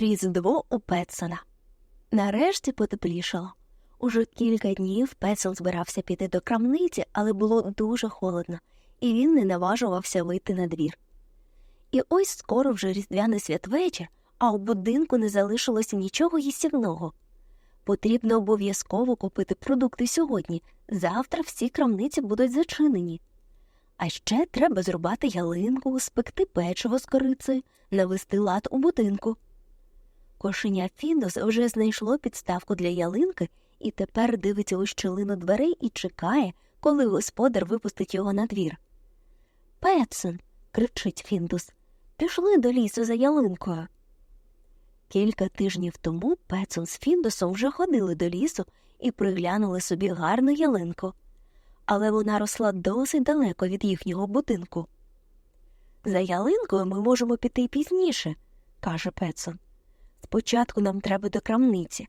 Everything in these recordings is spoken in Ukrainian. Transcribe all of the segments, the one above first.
Різдво у Петсона. Нарешті потеплішало. Уже кілька днів Петсон збирався піти до крамниці, але було дуже холодно, і він не наважувався вийти на двір. І ось скоро вже різдвяний святвечір, а у будинку не залишилося нічого їстівного. Потрібно обов'язково купити продукти сьогодні. Завтра всі крамниці будуть зачинені. А ще треба зрубати ялинку, спекти печиво з корицею, навести лад у будинку. Кошеня Фіндос вже знайшло підставку для ялинки і тепер дивиться у щілину дверей і чекає, коли господар випустить його на двір. Петсон, кричить Фіндус, пішли до лісу за ялинкою. Кілька тижнів тому Петсон з Фіндусом вже ходили до лісу і приглянули собі гарну ялинку, але вона росла досить далеко від їхнього будинку. За ялинкою ми можемо піти пізніше, каже Петсон. Спочатку нам треба до крамниці,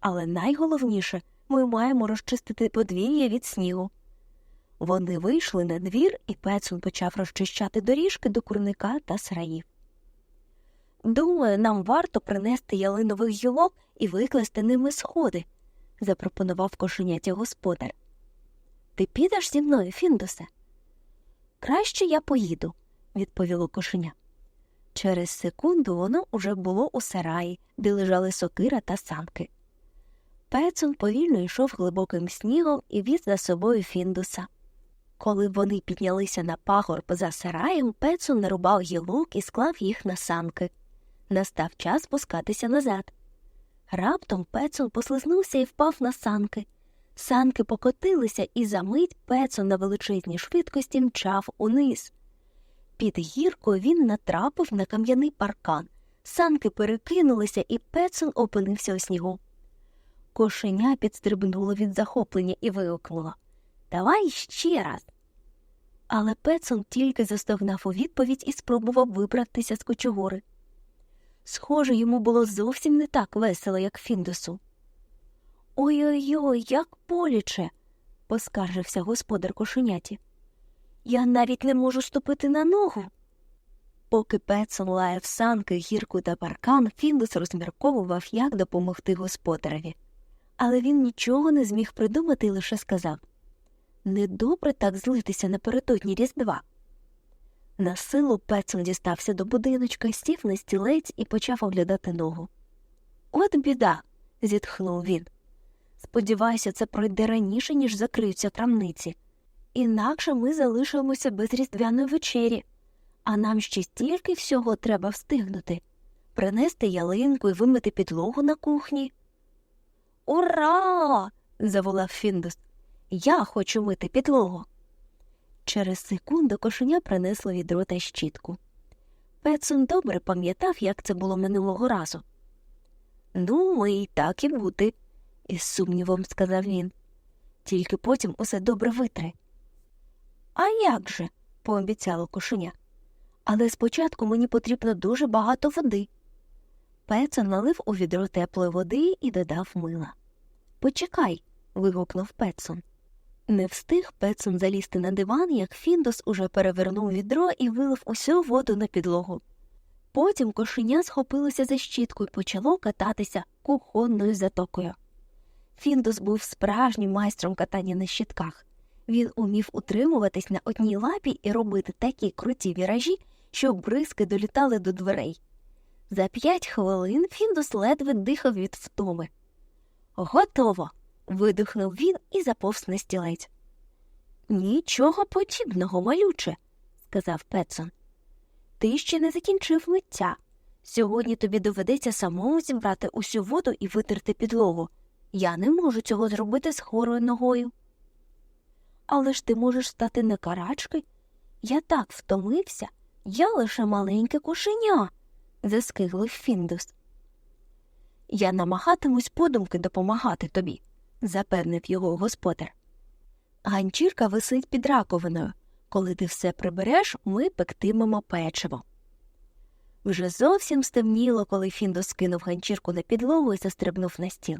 але найголовніше ми маємо розчистити подвір'я від снігу. Вони вийшли на двір, і Петсон почав розчищати доріжки до курника та сраїв. Думаю, нам варто принести ялинових гілок і викласти ними сходи, запропонував кошеняті господар. Ти підеш зі мною, Фіндусе? Краще я поїду, відповіло кошеня. Через секунду воно уже було у сараї, де лежали сокира та санки. Петсон повільно йшов глибоким снігом і віз за собою Фіндуса. Коли вони піднялися на пагорб за сараєм, Петсон нарубав гілок і склав їх на санки. Настав час спускатися назад. Раптом Петсон послизнувся і впав на санки. Санки покотилися, і за мить Петсон на величезній швидкості мчав униз. Під гіркою він натрапив на кам'яний паркан. Санки перекинулися, і Петсон опинився у снігу. Кошеня підстрибнуло від захоплення і вигукнуло Давай ще раз. Але Петсон тільки застогнав у відповідь і спробував вибратися з кочогори. Схоже, йому було зовсім не так весело, як Фіндусу. Ой-ой, ой як боляче, поскаржився господар кошеняті. Я навіть не можу ступити на ногу. Поки Петсон лаяв санки, гірку та паркан, Фіндус розмірковував, як допомогти господареві. Але він нічого не зміг придумати і лише сказав Недобре так злитися напередодні Різдва. На силу Петсон дістався до будиночка, сів на стілець і почав оглядати ногу. От біда, зітхнув він. Сподіваюся, це пройде раніше, ніж закриються крамниці. Інакше ми залишимося без різдвяної вечері, а нам ще стільки всього треба встигнути принести ялинку і вимити підлогу на кухні. Ура! заволав Фіндус. Я хочу мити підлогу. Через секунду кошеня принесло відро та щітку. Петсон добре пам'ятав, як це було минулого разу. Ну, ми так і бути, із сумнівом сказав він. Тільки потім усе добре витре. А як же? пообіцяло кошеня. Але спочатку мені потрібно дуже багато води. Петсон налив у відро теплої води і додав мила. Почекай. вигукнув Петсон. Не встиг Петсон залізти на диван, як Фіндос уже перевернув відро і вилив усю воду на підлогу. Потім кошеня схопилося за щітку і почало кататися кухонною затокою. Фіндос був справжнім майстром катання на щитках. Він умів утримуватись на одній лапі і робити такі круті віражі, що бризки долітали до дверей. За п'ять хвилин Фіндус ледве дихав від втоми. Готово. видихнув він і заповз на стілець. Нічого подібного, малюче, сказав Петсон. Ти ще не закінчив миття. Сьогодні тобі доведеться самому зібрати усю воду і витерти підлогу. Я не можу цього зробити з хворою ногою. Але ж ти можеш стати на карачки. Я так втомився, я лише маленьке кошеня, заскиглив Фіндус. Я намагатимусь подумки допомагати тобі, запевнив його господар. Ганчірка висить під раковиною. Коли ти все прибереш, ми пектимемо печиво. Вже зовсім стемніло, коли Фіндус скинув ганчірку на підлогу і застрибнув на стіл.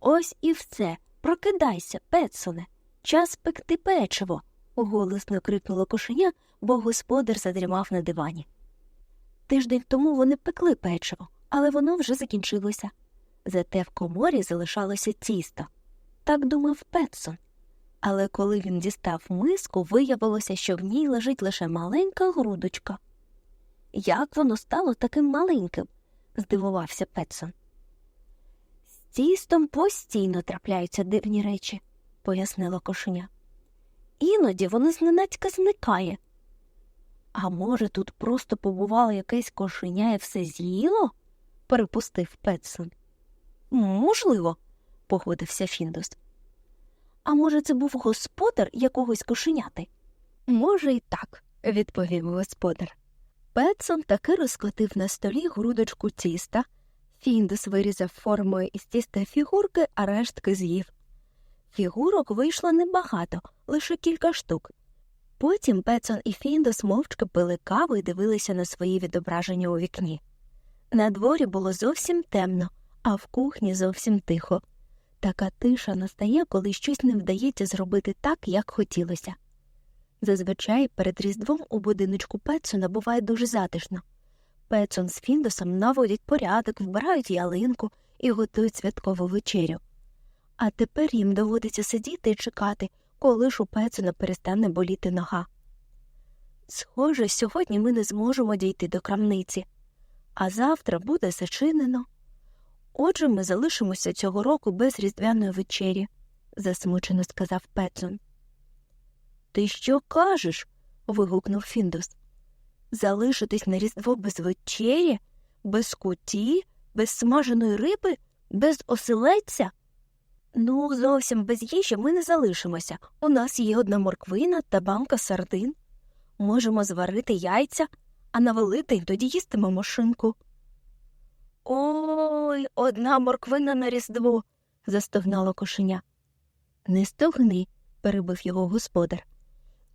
Ось і все. Прокидайся, Петсоне, час пекти печиво. голосно крикнуло кошеня, бо господар задрімав на дивані. Тиждень тому вони пекли печиво, але воно вже закінчилося. Зате в коморі залишалося тісто. Так думав Петсон. Але коли він дістав миску, виявилося, що в ній лежить лише маленька грудочка. Як воно стало таким маленьким? здивувався Петсон. З тістом постійно трапляються дивні речі, пояснило кошеня. Іноді воно зненацька зникає. А може, тут просто побувало якесь кошеня і все з'їло? перепустив Петсон. Можливо, погодився Фіндус. А може, це був господар якогось кошеняти? Може, і так, відповів господар. Петсон таки розкотив на столі грудочку тіста. Фіндус вирізав формою із тіста фігурки, а рештки з'їв. Фігурок вийшло небагато, лише кілька штук. Потім Петсон і Фіндус мовчки пили каву і дивилися на свої відображення у вікні. На дворі було зовсім темно, а в кухні зовсім тихо. Така тиша настає, коли щось не вдається зробити так, як хотілося. Зазвичай перед Різдвом у будиночку Петсона буває дуже затишно. Петсон з Фіндусом наводять порядок, вбирають ялинку і готують святкову вечерю. А тепер їм доводиться сидіти і чекати, коли ж у Петсона перестане боліти нога. Схоже, сьогодні ми не зможемо дійти до крамниці, а завтра буде зачинено. Отже, ми залишимося цього року без різдвяної вечері, засмучено сказав Петсон. Ти що кажеш? вигукнув Фіндус. Залишитись на різдво без вечері, без куті, без смаженої риби, без оселедця? Ну, зовсім без їжі ми не залишимося. У нас є одна морквина та банка сардин. Можемо зварити яйця, а на Великдень тоді їстимемо шинку. Ой, одна морквина на різдво. застогнало кошеня. Не стогни, перебив його господар.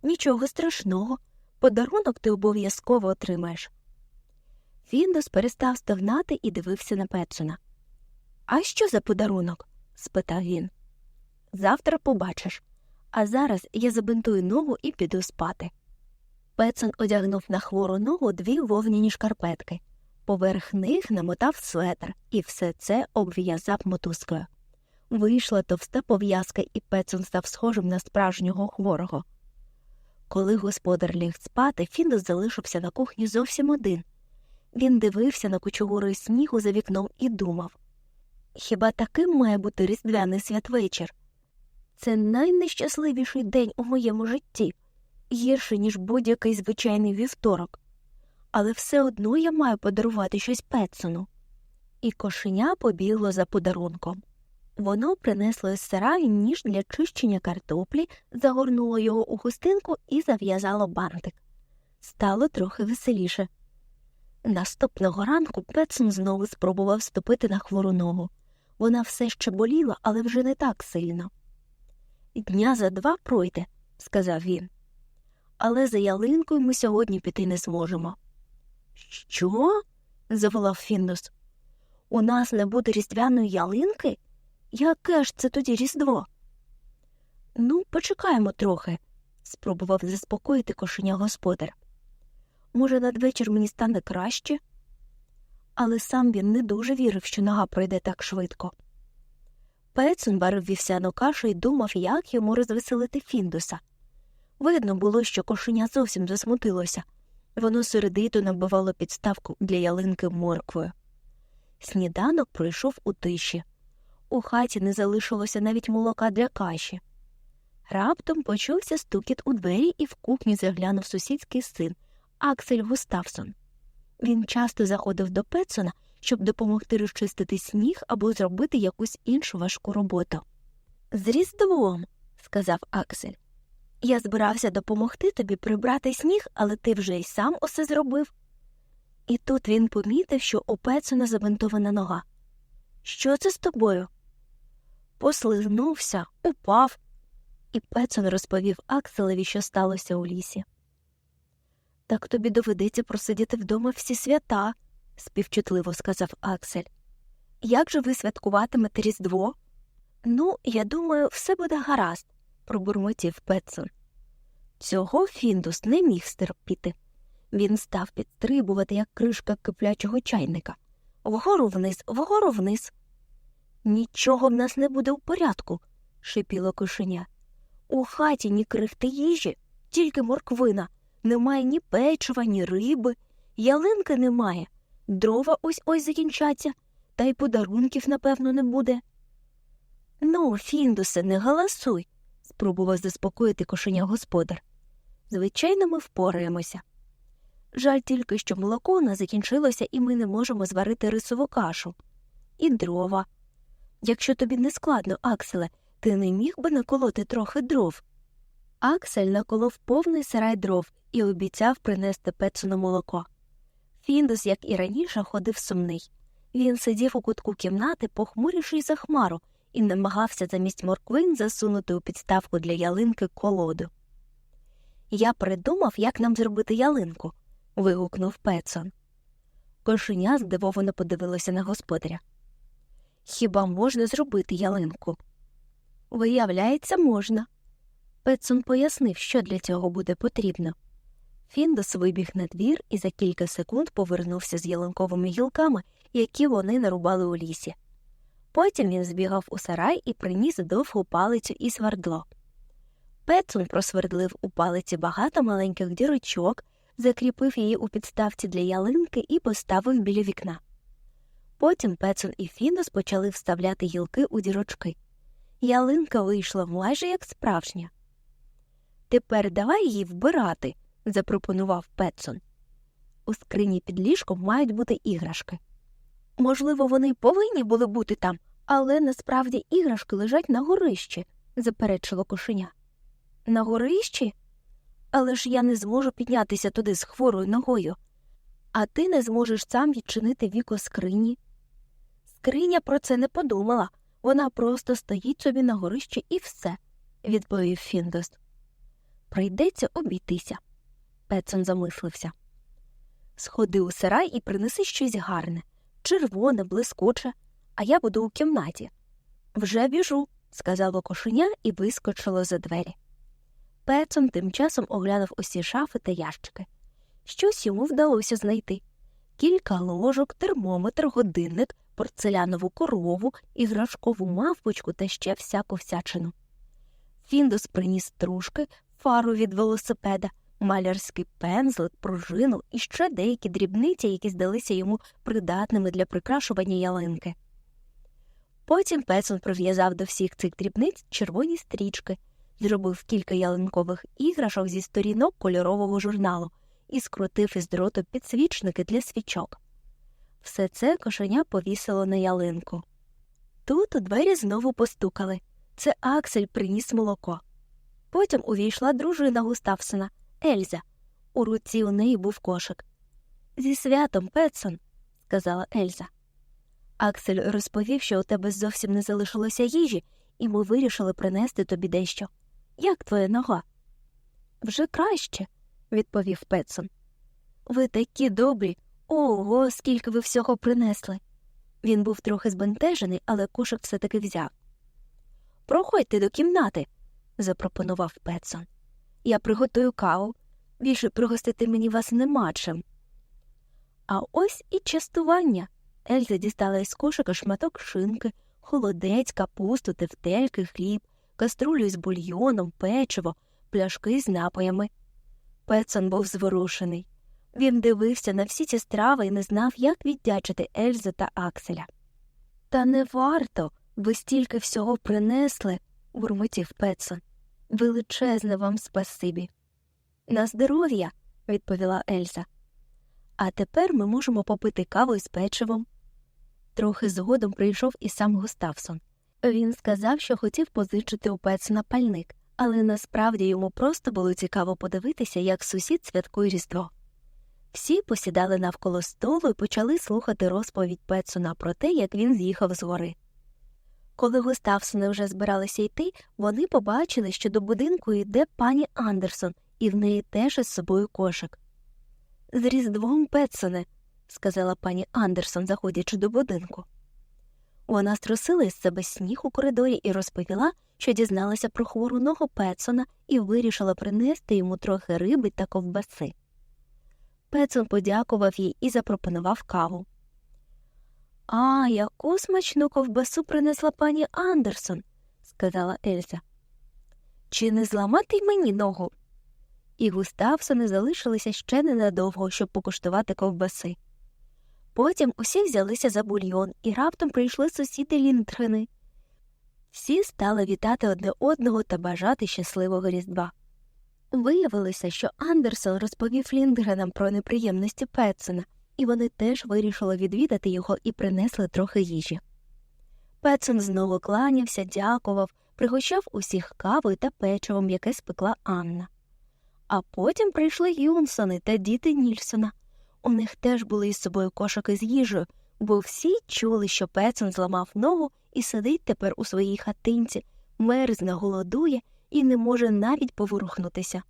Нічого страшного. Подарунок ти обов'язково отримаєш. Фіндус перестав стогнати і дивився на Петсона. А що за подарунок? Спитав він. Завтра побачиш, а зараз я забинтую ногу і піду спати. Петсон одягнув на хвору ногу дві вовняні шкарпетки. Поверх них намотав светр і все це обв'язав мотузкою. Вийшла товста пов'язка, і Петсон став схожим на справжнього хворого. Коли господар ліг спати, Фіндус залишився на кухні зовсім один. Він дивився на кучугури снігу за вікном і думав Хіба таким має бути різдвяний святвечір? Це найнещасливіший день у моєму житті, гірше, ніж будь-який звичайний вівторок. Але все одно я маю подарувати щось Петсону. І кошеня побігло за подарунком. Воно принесло із сараю ніж для чищення картоплі, загорнуло його у хустинку і зав'язало бантик. Стало трохи веселіше. Наступного ранку Петсон знову спробував ступити на хвору ногу. Вона все ще боліла, але вже не так сильно. Дня за два пройде, сказав він. Але за ялинкою ми сьогодні піти не зможемо. Що? заволав Фіндус. У нас не буде різдвяної ялинки? Яке ж це тоді Різдво? Ну, почекаємо трохи, спробував заспокоїти кошеня господар. Може, надвечір мені стане краще? Але сам він не дуже вірив, що нога пройде так швидко. Петсон варив вівсяну кашу і думав, як йому розвеселити Фіндуса. Видно було, що кошеня зовсім засмутилося. Воно середито набивало підставку для ялинки морквою. Сніданок пройшов у тиші. У хаті не залишилося навіть молока для каші. Раптом почувся стукіт у двері, і в кухні заглянув сусідський син Аксель Густавсон. Він часто заходив до Петсона, щоб допомогти розчистити сніг або зробити якусь іншу важку роботу. З Різдвом, сказав Аксель. Я збирався допомогти тобі прибрати сніг, але ти вже й сам усе зробив. І тут він помітив, що у Петсона забинтована нога. Що це з тобою? Послизнувся, упав, і Петсон розповів Акселеві, що сталося у лісі. Так тобі доведеться просидіти вдома всі свята, співчутливо сказав Аксель. Як же ви святкуватимете Різдво? Ну, я думаю, все буде гаразд, пробурмотів Петсон. Цього Фіндус не міг стерпіти. Він став підстрибувати, як кришка киплячого чайника. вгору вниз, вгору вниз. Нічого в нас не буде в порядку, шипіло кошеня. У хаті ні крихти їжі, тільки морквина. Немає ні печива, ні риби, ялинки немає, дрова ось ось закінчаться, та й подарунків, напевно, не буде. Ну, Фіндусе, не галасуй, спробував заспокоїти кошеня господар. Звичайно, ми впораємося. Жаль тільки, що молоко нас закінчилося, і ми не можемо зварити рисову кашу. І дрова. Якщо тобі не складно, Акселе, ти не міг би наколоти трохи дров. Аксель наколов повний сарай дров і обіцяв принести Петсону молоко. Фіндус, як і раніше, ходив сумний. Він сидів у кутку кімнати, похмурівши за хмару, і намагався замість морквин засунути у підставку для ялинки колоду. Я придумав, як нам зробити ялинку. вигукнув Петсон. Кошеня здивовано подивилося на господаря. Хіба можна зробити ялинку? Виявляється, можна. Петсон пояснив, що для цього буде потрібно. Фіндос вибіг на двір і за кілька секунд повернувся з ялинковими гілками, які вони нарубали у лісі. Потім він збігав у сарай і приніс довгу палицю і свердло. Петсон просвердлив у палиці багато маленьких дірочок, закріпив її у підставці для ялинки і поставив біля вікна. Потім Петсон і Фіндос почали вставляти гілки у дірочки. Ялинка вийшла майже як справжня. Тепер давай її вбирати, запропонував Петсон. У скрині під ліжком мають бути іграшки. Можливо, вони повинні були бути там, але насправді іграшки лежать на горищі, заперечило кошеня. На горищі? Але ж я не зможу піднятися туди з хворою ногою, а ти не зможеш сам відчинити віко скрині. Скриня про це не подумала, вона просто стоїть собі на горищі і все, відповів Фіндос. Прийдеться обійтися. Петсон замислився. Сходи у сарай і принеси щось гарне, червоне, блискуче, а я буду у кімнаті. Вже біжу, сказало кошеня і вискочило за двері. Петсон тим часом оглянув усі шафи та ящики. Щось йому вдалося знайти кілька ложок, термометр, годинник, порцелянову корову, іграшкову мавпочку та ще всяку всячину. Фіндус приніс стружки, фару від велосипеда, малярський пензлик, пружину і ще деякі дрібниці, які здалися йому придатними для прикрашування ялинки. Потім Петсон прив'язав до всіх цих дрібниць червоні стрічки, зробив кілька ялинкових іграшок зі сторінок кольорового журналу і скрутив із дроту підсвічники для свічок. Все це кошеня повісило на ялинку. Тут у двері знову постукали. Це Аксель приніс молоко. Потім увійшла дружина Густавсона, Ельза. У руці у неї був кошик. Зі святом, Петсон, сказала Ельза. Аксель розповів, що у тебе зовсім не залишилося їжі, і ми вирішили принести тобі дещо. Як твоя нога? Вже краще, відповів Петсон. Ви такі добрі. Ого, скільки ви всього принесли. Він був трохи збентежений, але кошик все таки взяв. Проходьте до кімнати, запропонував Петсон. Я приготую каву. Більше пригостити мені вас нема чим. А ось і частування. Ельза дістала із кошика шматок шинки, холодець, капусту, тефтельки, хліб, каструлю з бульйоном, печиво, пляшки з напоями. Петсон був зворушений. Він дивився на всі ці страви і не знав, як віддячити Ельзу та Акселя. Та не варто, ви стільки всього принесли, бурмотів Петсон. Величезне вам спасибі. На здоров'я, відповіла Ельза. А тепер ми можемо попити каву із печивом. Трохи згодом прийшов і сам Густавсон. Він сказав, що хотів позичити у Петсона пальник, але насправді йому просто було цікаво подивитися, як сусід святкує Різдво. Всі посідали навколо столу і почали слухати розповідь Петсона про те, як він з'їхав з гори. Коли Густавсони вже збиралися йти, вони побачили, що до будинку йде пані Андерсон, і в неї теж із собою кошик. З Різдвом Петсоне, сказала пані Андерсон, заходячи до будинку. Вона струсила із себе сніг у коридорі і розповіла, що дізналася про хвору ногу Петсона і вирішила принести йому трохи риби та ковбаси. Петсон подякував їй і запропонував каву. А, яку смачну ковбасу принесла пані Андерсон, сказала Ельза. Чи не зламати й мені ногу? І Густавсони залишилися ще ненадовго, щоб покуштувати ковбаси. Потім усі взялися за бульйон і раптом прийшли сусіди Лінтгени. Всі стали вітати одне одного та бажати щасливого Різдва. Виявилося, що Андерсон розповів Ліндгренам про неприємності Петсона, і вони теж вирішили відвідати його і принесли трохи їжі. Петсон знову кланявся, дякував, пригощав усіх кавою та печивом, яке спекла Анна. А потім прийшли Юнсони та діти Нільсона. У них теж були із собою кошики з їжею, бо всі чули, що Петсон зламав ногу і сидить тепер у своїй хатинці, мерзне, голодує і не може навіть поворухнутися.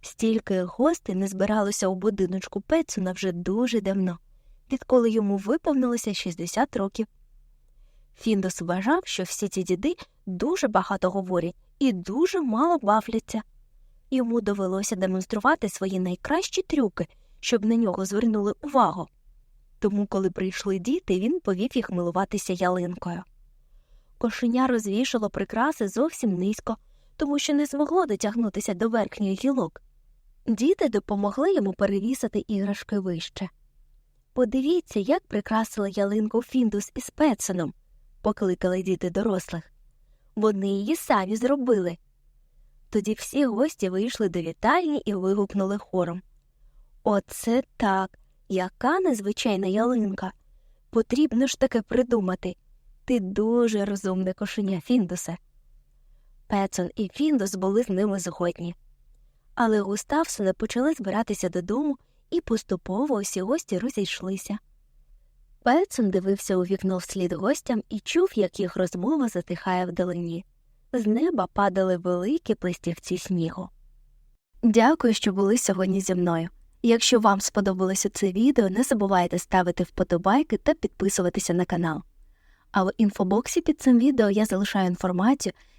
Стільки гостей не збиралося у будиночку Петсона вже дуже давно, відколи йому виповнилося 60 років. Фіндос вважав, що всі ці діди дуже багато говорять і дуже мало бавляться. Йому довелося демонструвати свої найкращі трюки, щоб на нього звернули увагу. Тому, коли прийшли діти, він повів їх милуватися ялинкою. Кошеня розвішало прикраси зовсім низько, тому що не змогло дотягнутися до верхньої гілок. Діти допомогли йому перевісити іграшки вище. Подивіться, як прикрасили ялинку Фіндус із Петсоном, покликали діти дорослих. Вони її самі зробили. Тоді всі гості вийшли до вітальні і вигукнули хором. Оце так, яка незвичайна ялинка. Потрібно ж таке придумати. Ти дуже розумне кошеня, Фіндусе. Петсон і Фіндус були з ними згодні. Але Густавсони почали збиратися додому, і поступово усі гості розійшлися. Петсон дивився у вікно вслід гостям і чув, як їх розмова затихає вдалині. З неба падали великі плестівці снігу. Дякую, що були сьогодні зі мною. Якщо вам сподобалося це відео, не забувайте ставити вподобайки та підписуватися на канал. А в інфобоксі під цим відео я залишаю інформацію,